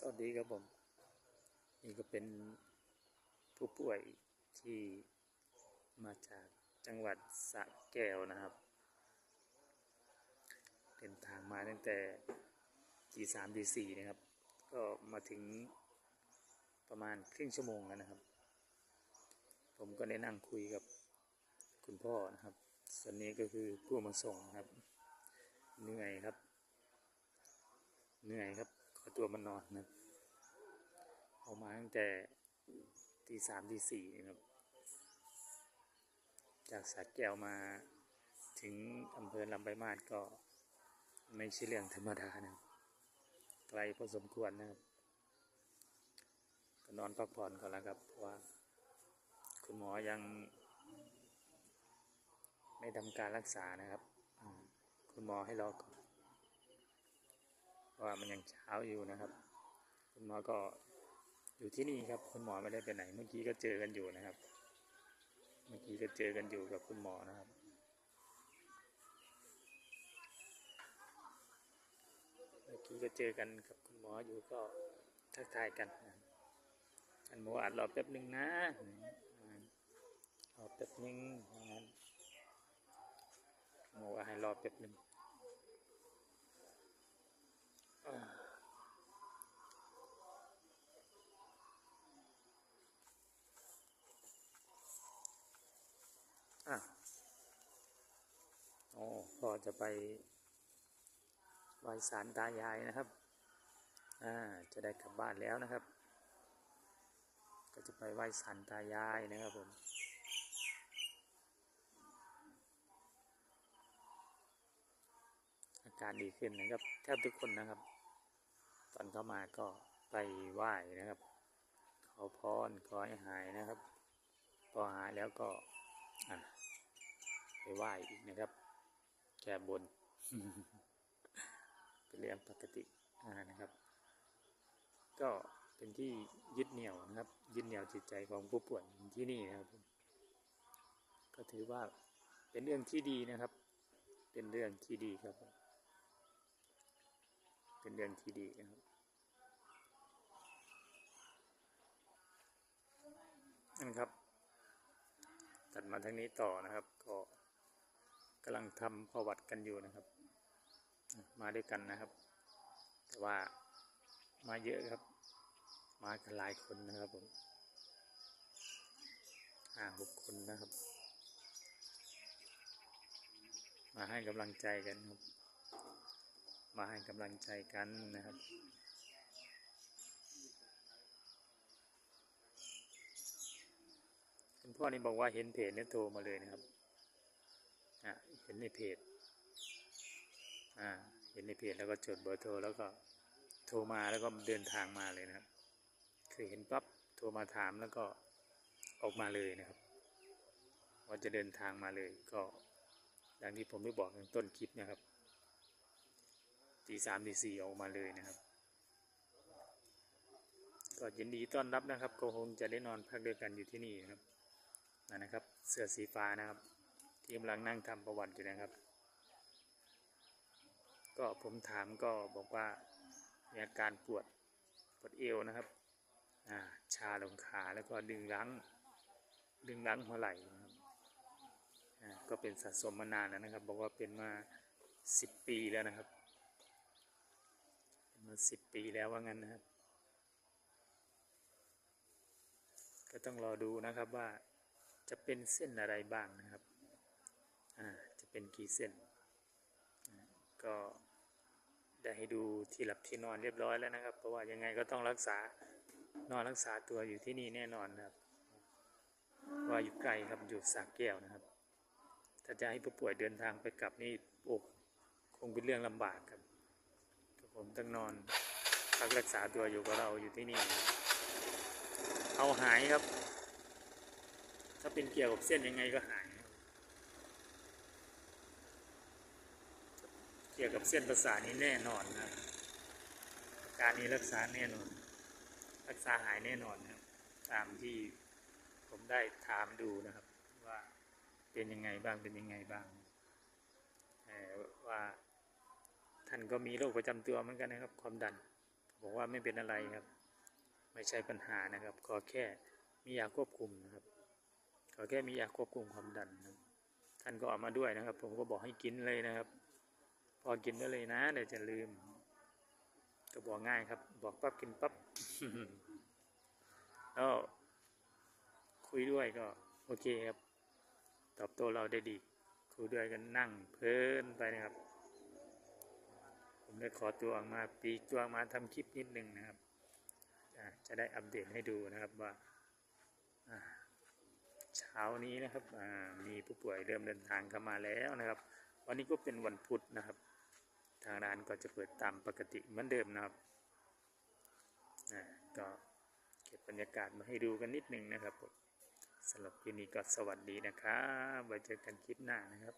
สวัสดีครับผม นี่ก็เป็นผู้ป่วยที่มาจากจังหวัดสระแก้วนะครับ เดินทางมาตั้งแต่ตีสามตีสี่นะครับ ก็มาถึงประมาณครึ่งชั่วโมงแล้วนะครับ ผมก็ได้นั่งคุยกับคุณพ่อนะครับ ส่วนนี้ก็คือผู้มาส่งนครับ เหนื่อยครับ เหนื่อยครับ ตัวมานนอนนะครับออกมาตั้งแต่ตีสามตีสี่นะครับ จากสาแก้วมาถึงอำเภอลำไปลายมาศก็ไม่ใช่เรื่องธรรมดานะครับไกลพอสมควรนะครับก็นอนพักผ่อนก่อนแล้วครับเพราะว่า คุณหมอยัง ไม่ทำการรักษานะครับ คุณหมอให้รอก่อน ว่ามันยังเช้าอยู่นะครับ คุณหมอก็อยู่ที่นี่ครับ คุณหมอไม่ได้ไปไหน เมื่อกี้ก็เจอกันอยู่นะครับ เมื่อกี้ก็เจอกันอยู่กับคุณหมอนะครับเมื่อกี้ก็เจอกันกับคุณหมออยู่ก็ทักทายกันนะอันหมออัดรอแป๊บหนึ่งนะรอแป๊บหนึ่งว่านหมอให้รอแป๊บหนึ่งอ่าอะ พ่อจะไปไหว้ศาลตายายนะครับ อ่า จะได้กลับบ้านแล้วนะครับ ก็จะไปไหว้ศาลตายายนะครับผมอาการดีขึ้นนะครับ แทบทุกคนนะครับ ตอนเข้ามาก็ไปไหว้นะครับ ขอพรขอให้หายนะครับ พอหายแล้วก็อะไปไหว้อีกนะครับ ก้บน เป็นเรื่องปกตินะครับ ก็เป็นที่ยึดเหนี่ยวนะครับ ยึดเหนี่ยวจิตใจของผู้ป่วยที่นี่นะครับก็ถือว่าเป็นเรื่องที่ดีนะครับ เป็นเรื่องที่ดีครับ เป็นเรื่องที่ดีนะครับนั่นครับ ตัดมาทางนี้ต่อนะครับ ก็ กำลังทำประวัติกันอยู่นะครับ มาด้วยกันนะครับ แต่ว่ามาเยอะครับ มากันหลายคนนะครับผมห้าหกคนนะครับ มาให้กำลังใจกันครับ มาให้กำลังใจกันนะครับคุณพ่อนี่บอกว่าเห็นเพจเนี่ยโทรมาเลยนะครับ เห็นในเพจอ่าเห็นในเพจแล้วก็จดเบอร์โทรแล้วก็โทรมาแล้วก็เดินทางมาเลยนะครับ คือเห็นปั๊บโทรมาถามแล้วก็ออกมาเลยนะครับ ว่าจะเดินทางมาเลยก็ดังที่ผมได้บอกในต้นคลิปนะครับตีสามตีสี่ออกมาเลยนะครับ ก็ยินดีต้อนรับนะครับก็คงจะได้นอนพักด้วยกันอยู่ที่นี่นะครับนั่นนะครับ เสื้อสีฟ้านะครับ ที่กำลังนั่งทำประวัติอยู่นะครับ ก็ผมถามก็บอกว่ามีอาการปวดปวดเอวนะครับาชาลงขาแล้วก็ดึงรั้งดึงรั้งหัวไหล่นะครับก็เป็นสะสมมานานแล้วนะครับ บอกว่าเป็นมาสิบปีแล้วนะครับมาสิบปีแล้วว่างั้นนะครับ ก็ต้องรอดูนะครับว่าจะเป็นเส้นอะไรบ้างนะครับ จะเป็นกี่เส้น ก็ได้ให้ดูที่หลับที่นอนเรียบร้อยแล้วนะครับ เพราะว่ายังไงก็ต้องรักษานอนรักษาตัวอยู่ที่นี่แน่นอนนะครับ ว่าอยู่ไกลครับอยู่สากแก้วนะครับ ถ้าจะให้ผู้ป่วยเดินทางไปกลับนี่โอ้คงเป็นเรื่องลำบากครับผมต้องนอนพักรักษาตัวอยู่กับเราอยู่ที่นี่ เอาหายครับ ถ้าเป็นเกี่ยวกับเส้นยังไงก็หาย เกี่ยวกับเส้นประสาทนี้แน่นอนนะอาการนี้รักษาแน่นอน รักษาหายแน่นอนนะครับตามที่ผมได้ถามดูนะครับ ว่าเป็นยังไงบ้างเป็นยังไงบ้างว่าท่านก็มีโรคประจำตัวเหมือนกันนะครับ ความดันบอกว่าไม่เป็นอะไรครับ ไม่ใช่ปัญหานะครับ ขอแค่มียาควบคุมนะครับ ขอแค่มียาควบคุมความดันนะท่านก็เอามาด้วยนะครับ ผมก็บอกให้กินเลยนะครับ อกินได้เลยนะเดี๋ยวจะลืมก็บอกง่ายครับ บอกปั๊บกินปั๊บแล้วคุยด้วยก็ โอเคครับ ตอบโต้เราได้ดี คุยด้วยกันนั่งเพลินไปนะครับ ผมได้ขอตัวออกมาปีตัวออกมาทำคลิปนิดนึงนะครับ จะได้อัปเดตให้ดูนะครับว่าเช้านี้นะครับมีผู้ป่วยเริ่มเดินทางเข้ามาแล้วนะครับ วันนี้ก็เป็นวันพุธนะครับ ทางร้านก็จะเปิดตามปกติเหมือนเดิมนะครับก็เก็บบรรยากาศมาให้ดูกันนิดนึงนะครับสำหรับคลิปนี้ก็สวัสดีนะครับไว้เจอกันคลิปหน้านะครับ